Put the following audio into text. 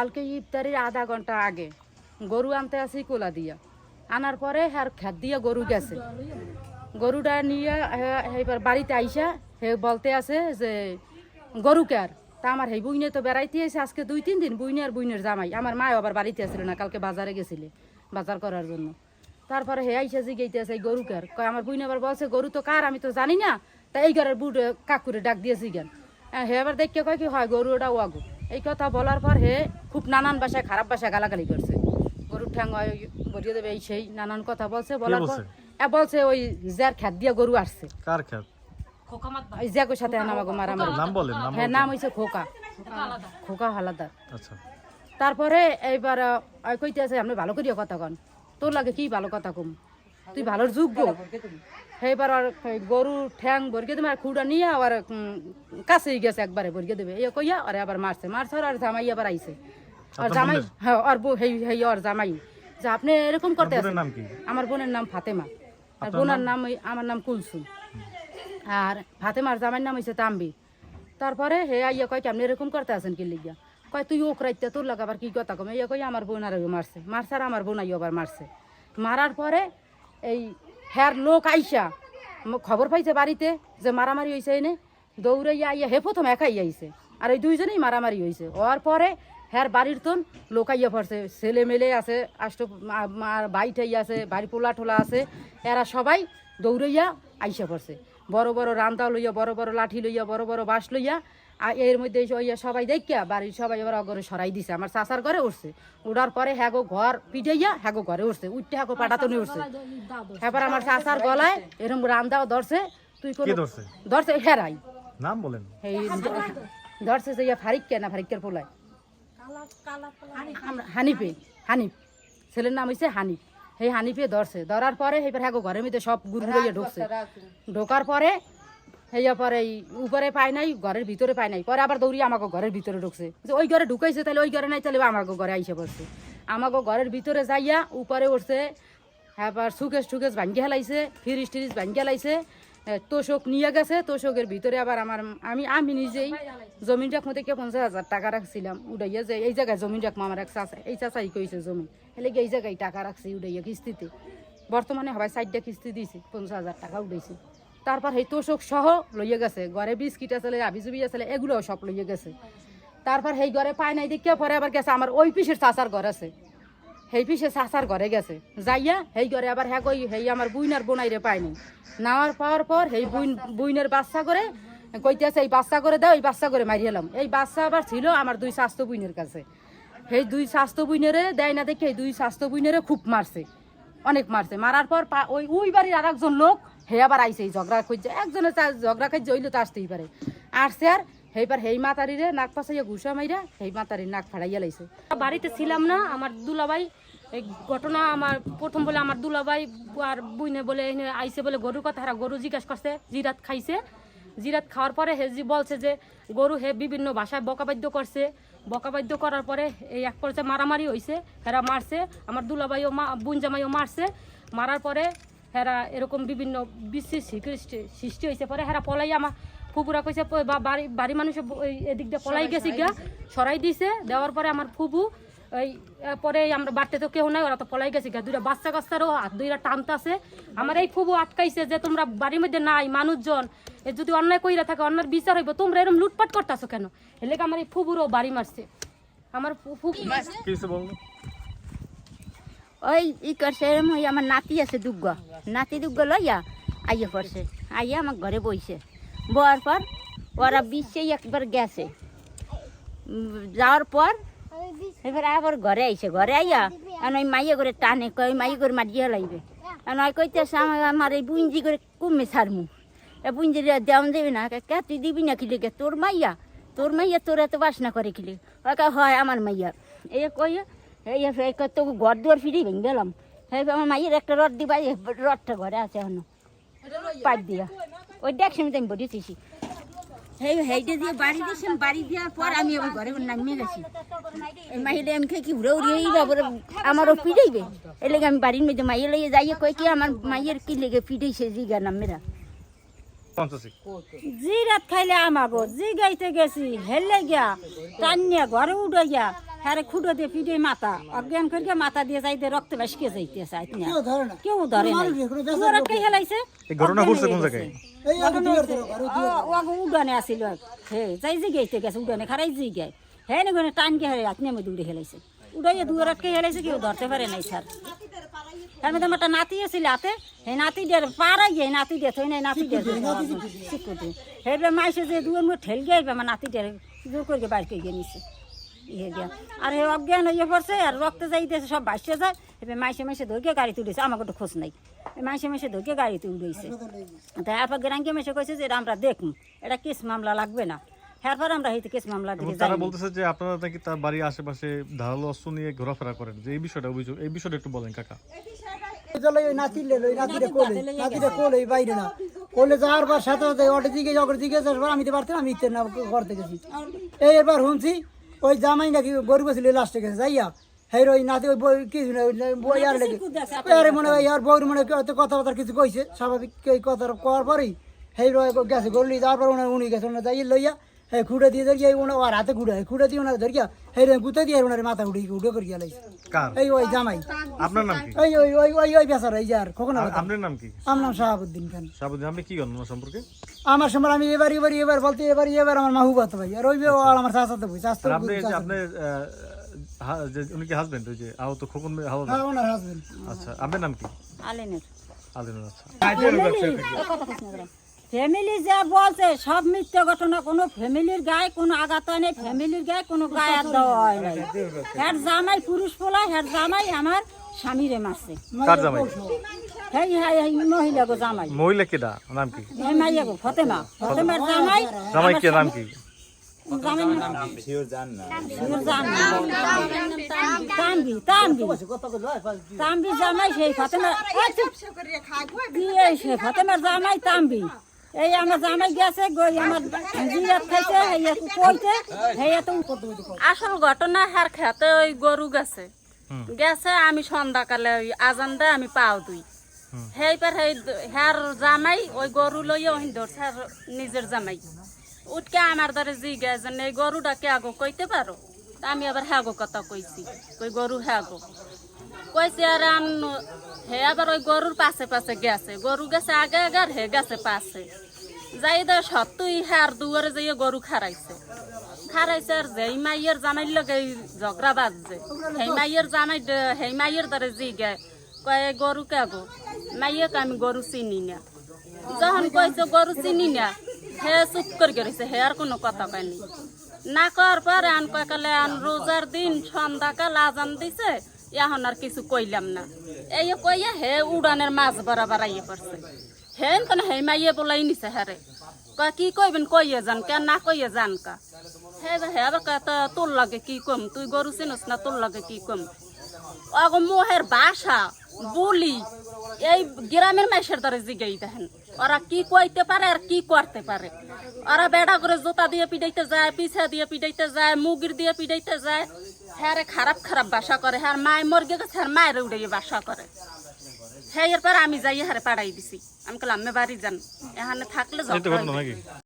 কালকে ইফতারির আধা ঘণ্টা আগে গরু আনতে আসি কোলা দিয়া। আনার পরে আর খেত দিয়ে গরু গেছে। গরুটা নিয়ে এইবার বাড়িতে আইসা হে বলতে আছে যে, গরু কার? তা আমার সেই বুইনে তো বেড়াইতে এসে আজকে দুই তিন দিন বুইনে আর বুইনের জামাই। আমার মা আবার বাড়িতে আসছিল না, কালকে বাজারে গেছিলে, বাজার করার জন্য। তারপরে হে আইসা জিগাইতে আছে, এই গরু কার? কয়, আমার বুইনে আবার বলছে গরু তো কার? আমি তো জানি না। তা এই ঘরের বুট কাকুরে ডাক দিয়েছি জ্ঞান হে আবার দেখে কয় কি, হয়, গরু ওটা ওয়াগু। এই কথা বলার পর হে খুব নানান ভাষায় খারাপ ভাষায় গালাগালি করছে। গরুর ঠ্যাং বরিয়ে দেবে এই সেই নানান কথা বলছে। বলার পর বলছে? এ বলছে ওই যার খ্যাত দিয়ে গরু আসছে। কার খেত ওই জ্যাকোর সাথে আমাকে মারামারি। নাম বলেন হ্যাঁ নাম হয়েছে খোকা। খোকা হালাদার। আচ্ছা। তারপরে এইবার কইতে আছে আপনি ভালো করিয়া কথা কন। তোর লাগে কি ভালো কথা কম? তুই ভালোর যোগ্য। সেইবার আর গরু ঠ্যাং বর্গে দেবে আর খুঁড়া নিয়ে আবার কাছেই গেছে একবারে বর্গে দেবে। এ কইয়া আর আবার মারছে মারছে আর জামাই আবার আইছে। আর জামাই হ্যাঁ আর হেই হেই আর জামাই। যে আপনি এরকম করতে আছেন? আমার বোনের নাম ফাতেমা। আর বোনার নাম? আমার নাম কুলসুম। আর ফাতেমার জামাইয়ের নাম হয়েছে তাম্বি। তারপরে হে আইয়া কয় কি আপনি এরকম করতে আছেন কি লিগিয়া কয় তুই ওক রাইতে তোর লাগা আবার কি কথা কমে? ইয়া কই আমার বোন আর মারছে। মারছে আর আমার বোন আইয়া আবার মারছে। মারার পরে এই হ্যার লোক আইসা খবর পাইছে বাড়িতে যে মারামারি হয়েছে এনে, দৌড়াইয়া আইয়া হে প্রথম একাই আইছে। আর এই দুইজনেই মারামারি হয়েছে হওয়ার পরে হ্যার বাড়ির তন লোকাইয়া পড়ছে। ছেলে মেলে আছে, আষ্ট ভাই ঠাই আছে, বাড়ি পোলা টোলা আছে, এরা সবাই দৌড়াইয়া আইসা পড়ছে। বড় বড় রান্দা লইয়া, বড় বড় লাঠি লইয়া, বড় বড় বাঁশ লইয়া আর এর মধ্যে সবাই দেখিয়া বাড়ির সবাই এবার অগরে সরাই দিছে। আমার চাচার ঘরে উঠছে। উঠার পরে হ্যাগো ঘর পিটাইয়া হ্যাগো ঘরে উঠছে। উঠতে হ্যাগো পাটাতনে উঠছে। এবার আমার চাচার গলায় এরকম রান্দাও ধরছে। তুই কোন ধরছে? ধরছে হেরাই। নাম বলেন। ধরছে যে ইয়া ফারিককে না ফারিকের পোলায়। হানিফে হানিফ। ছেলের নাম হয়েছে হানিফ। সেই হানিফে ধরছে। ধরার পরে এবার হ্যাঁ ঘরের মধ্যে সব গুড়িয়ে ঢুকছে। ঢোকার পরে হেয়া পরে উপরে পায় নাই, ঘরের ভিতরে পায় নাই। পরে আবার দৌড়িয়ে আমাকে ঘরের ভিতরে ঢুকছে। যে ওই ঘরে ঢুকাইছে তাহলে ওই ঘরে নাই, তাহলে আমাকে ঘরে আইসে পড়ছে। আমাকে ঘরের ভিতরে যাইয়া উপরে উঠছে হ্যাঁ সুকেশ টুকেশ ভাঙ্গি হেলাইছে ফ্রিজ ট্রিজ ভাঙ্গি হেলাইছে তোষক নিয়ে গেছে, তোষকের ভিতরে আবার আমার আমি আমি নিজেই জমিন রাখমো থেকে পঞ্চাশ হাজার টাকা রাখছিলাম, উড়াইয়া যে এই জায়গায় জমিন রাখব আমার এক চাচা, এই চাচাই কইছে জমি। হেলে এই জায়গায় টাকা রাখছি উড়াইয়া কিস্তিতে। বর্তমানে সবাই সাইডটা কিস্তি দিয়েছি পঞ্চাশ হাজার টাকা উঠেছি তারপর এই তোষক সহ লইয়ে গেছে। ঘরে বিস্কিট আছে আবি জুবি আছে এগুলোও সব লইয়ে গেছে। তারপর সেই ঘরে পায় নাই দেখিয়া পরে আবার গেছে, আমার ওই পিসের চাচার ঘর আছে। সেই পিসে চাচার ঘরে গেছে। যাইয়া সেই ঘরে আবার হ্যাঁ কই সেই আমার বুইনার বোনাইরে পায়নি নেওয়ার পাওয়ার পর সেই বুইন, বুইনের বাচ্চা করে কইতে আছে এই বাচ্চা করে দাও, এই বাচ্চা করে মারি এলাম এই বাচ্চা আবার ছিল আমার দুই স্বাস্থ্য বুইনের কাছে। সেই দুই স্বাস্থ্য বুইনেরে দেয় না দেখে, এই দুই স্বাস্থ্য বুইনেরে খুব মারছে। অনেক মারছে। মারার পর ওই ওই বাড়ির আর লোক হে আবার এই ঝগড়া খুঁজছে একজনের চা- ঝগড়া খুঁজছে হইলে তো আসতেই পারে। আসছে আর সেইবার সেই মাতারিরে নাক পাশাইয়া ঘুষা মাইরা সেই মাতারির নাক ফাড়াইয়া লাইছে। বাড়িতে ছিলাম না, আমার দুলাভাই, এই ঘটনা আমার প্রথম বলে আমার দুলাভাই আর বুইনে বলে আইসে বলে গরুর কথা হারা গরু জিজ্ঞাসা করছে, জিরাত খাইছে। জিরাত খাওয়ার পরে হে জি বলছে যে, গরু হে বিভিন্ন ভাষায় বকাবাদ্য করছে। বকাবাদ্য করার পরে এই এক পর্যায়ে মারামারি হয়েছে হেরা মারছে। আমার দুলাভাইও মা বুন জামাইও মারছে। মারার পরে হেরা এরকম বিভিন্ন বিশ্বের সৃষ্টি সৃষ্টি হয়েছে পরে হেরা পলাই আমার ফুপুরা কইছে বা বাড়ি বাড়ি মানুষ এদিক দিয়ে পলাই গেছে গিয়া। সরাই দিছে দেওয়ার পরে আমার ফুবু ওই পরে এই আমরা বাড়তে তো কেউ নাই ওরা তো পলাই গেছে গিয়া। দুইটা বাচ্চা কাচ্চারও হাত দুইটা টানতাছে আমার এই ফুবু আটকাইছে যে তোমরা বাড়ির মধ্যে নাই মানুষজন। এ যদি অন্যায় কইরা থাকে অন্যার বিচার হইব তোমরা এরকম লুটপাট করতেছো কেন? এলে আমার এই ফুবুরও বাড়ি মারছে। আমার ফু- ফু কিছু বলুন ওই ই করছে ওই আমার নাতি আছে দুগ্গ। নাতি দুগ্গ লইয়া আইয়ে পড়ছে। আইয়া আমার ঘরে বইছে। বয়ার পর ওরা বিশ্বে একবার গেছে। যাওয়ার পর এবার আবার ঘরে আইছে। ঘরে আইয়া আর ওই মাইয়ে করে টানে কই মাইয়ে করে মারিয়ে লাইবে। আর ওই কইতেছে আমার এই বুঞ্জি করে কমে ছাড়মু। এ বুঞ্জি দেওয়ান দেবে না। কে তুই দিবি না কিলে তোর মাইয়া তোর মাইয়া তোর এত বাসনা করে কিলে? ওই কয়, হয় আমার মাইয়া। এই কই এই কয়, তো ঘর দুয়ার ফিরে ভেঙে গেলাম হ্যাঁ আমার মাইয়ের একটা রড দিবা রডটা ঘরে আছে এখনও। পাট দিয়া। ওই দেখ সময় আমি বসেছি সেই সেইটা দিয়ে বাড়ি দিয়েছেন বাড়ি দেওয়ার পর আমি ওই ঘরে নামিয়ে গেছি। মাইলে আমি খাই কি উড়ে উড়ে এই বাবরে আমারও পিড়াইবে এই লেগে আমি বাড়ির মধ্যে মাইয়ে লেগে যাইয়ে কই কি আমার মাইয়ের কি লেগে পিড়াইছে জিগা নামেরা জি রাত খাইলে আমাগো জি গাইতে গেছি হেলে গিয়া টানিয়া ঘরে উঠে গিয়া হ্যারে খুঁড়ো দিয়ে পিঠে মাথা অজ্ঞান করে মাথা দিয়ে যাইতে রক্ত বেশকে যাইতে চাই কেউ ধরে খাই হেলাইছে ঘটনা ঘটছে কোন জায়গায়? ওগো উডানে আসিল হে যাই জি গাইতে গেছে উডানে খারাই জি গায়। হে নে গনে টান কে হেলে আপনি আমি দৌড়ে হেলাইছে। উড়াইয়া দুয়ারাত খাই হেলাইছে কেউ ধরতে পারে নাই স্যার। তার মধ্যে আমার একটা নাতি আছিল হাতে হে নাতি দিয়ে পাড়া গিয়ে নাতি দিয়ে থই নাই। নাতি দিয়ে শিক্ষতে। হেবে মাইসে যে দুয়ার মুখ ঠেল গিয়ে আমার নাতি দিয়ে জোর করে বাইর করে গিয়ে নিছে। ইয়ে গিয়া আর হে অজ্ঞান হয়ে পড়ছে, আর রক্ত যাইতেছে, সব বাসছে যায়। এবার মাইসে মাইসে ধরকে গাড়িতে উঠেছে আমাকে তো খোঁজ নাই। এই মাইসে মাইসে ধরকে গাড়িতে উঠেছে তারপর গ্রামকে মেসে কইছে যে আমরা দেখুন এটা কেস মামলা লাগবে না। এরপর আমরা হয়তো কেস মামলা এবং দিকে তারা বলতেছে যে আপনারা নাকি তার বাড়ির আশেপাশে ধারালো অস্ত্র নিয়ে ঘোরাফেরা করেন। যে এই বিষয়টা অভিযোগ এই বিষয়টা একটু বলেন কাকা। ওই নাতি লে ওই নাতিরে কোলে নাতিরে কোলে ওই বাইরে না। কোলে যাওয়ার পর সাথে সাথে অটো দিকে অটো দিকে যাওয়ার আমি তো পারতাম আমি ইতে না ঘর থেকে গেছি। এই ওই জামাই নাকি গরু বসলে লাস্টে গেছে যাইয়া। হের ওই নাতি ওই বই কিছু না বই আর লেগে আরে মনে হয় আর বউর মনে হয় কথাবার্তা কিছু কইছে স্বাভাবিক এই কথা কওয়ার পরেই হেই রয়ে গেছে গরু যাওয়ার পর উনি গেছে ওনার যাই লইয়া হ্যাঁ খুঁড়ে দিয়ে ধরিয়া ওনার আর হাতে খুঁড়ে খুঁড়ে দিয়ে ওনার ধরিয়া হেই গুতে দিয়ে ওনার মাথা উঠে উঠে করিয়া লাইছে এই ওই জামাই আপনার নাম কি ওই ওই ওই ওই ওই বেচারা এই যে আর কখন আপনার নাম কি আমার নাম শাহাবুদ্দিন খান সাবধান আপনি কি করেন সম্পর্কে আমার সময় আমি এবার এবার এবার বলতে এবার এবার আমার মাহু বাত ভাই আর ওই ও আমার চাচাতে ভাই চাচাতে আপনি আপনি উনি কি হাজবেন্ড ওই যে আহত খোকন হাওয়া হ্যাঁ ওনার হাজবেন্ড আচ্ছা আপনার নাম কি আলেনের আচ্ছা ফ্যামিলি যা বলছে সব মিথ্যে ঘটনা। কোনো ফ্যামিলির গায়ে কোনো আঘাত হয় নাই ফ্যামিলির গায়ে কোনো গায়ে হাত দেওয়া হয় নাই। হ্যার জামাই পুরুষ পোলা হ্যার জামাই আমার স্বামীরে মারছে। কার জামাই? হেই হেই হেই মহিলা গো জামাই। মহিলা কেডা নাম কি? এই মাইয়া গো ফতেমা। ফতেমার জামাই জামাই কে নাম কি? জামাই শিওর জান না। তাম্বি তাম্বি তাম্বি জামাই সেই ফতেমার কি সেই ফতেমার জামাই তাম্বি এই আমার জামাই গেছে গই আমার জিরাত খাইছে হেয়া কইতে হেয়া তো আসল ঘটনা হার খেতে ওই গরু গেছে। গেছে আমি সন্ধ্যাকালে ওই আজান দেয় আমি পাও দুই। সেই পর সেই হ্যার জামাই ওই গরু লইয়া ওই ধরছে নিজের জামাই। উঠকে আমার দ্বারা জি গেছে এই গরুটা কে আগো কইতে পারো? তা আমি আবার হ্যাগো কথা কইছি ওই গরু হ্যাগো। কইছে, আর হে আবার ওই গরুর পাশে পাশে গেছে। গরু গেছে আগে আগে আর হে গেছে পাশে। যাই দে, সত্যই হ্যার দুয়ারে যাইয়ে গরু খারাইছে। খারাইছে আর যেই মাইয়ের জামাইর লগে ঝগড়া বাজছে। সেই মাইয়ের জামাই ড- সেই মাইয়ের দ্বারা জি গে কয়, গরু কে গো? মাইয়েকে আমি গরু চিনি না। যখন কইছে, গরু চিনি না, হে চুপ করে গেছে, হে আর কোনো কথা কয়নি না কর পরে আন কয়, কালে আন, রোজার দিন, সন্ধ্যাকাল আজান দিছে এখন আর কিছু কইলাম না। এই কইয়া হে উড়ানের মাছ বরাবর আইয়ে পড়ছে। হেন কেন হে মাইয়ে বলাই নিছে হেরে কয়, কি কইবেন, কইয়ে যান কে, না কইয়ে যান কা? হে হে তা তোর লাগে কি কম? তুই গরু চিনস না তোর লাগে কি কম? অগো মোহের বাসা, বলি, এই গ্রামের মাইসের দ্বারা জিগাই দেখেন। ওরা কি কইতে পারে আর কি করতে পারে? ওরা বেড়া করে জোতা দিয়ে পিডাইতে যায় পিছা দিয়ে পিডাইতে যায় মুগির দিয়ে পিডাইতে যায়। হ্যাঁ খারাপ খারাপ বাসা করে হ্যাঁ মায় মর্গে গেছে হ্যাঁ মায়ের উড়ে বাসা করে। হ্যাঁ এরপর আমি যাই হারে পাড়াই দিছি। আমি কলাম আমি বাড়ি যান এখানে থাকলে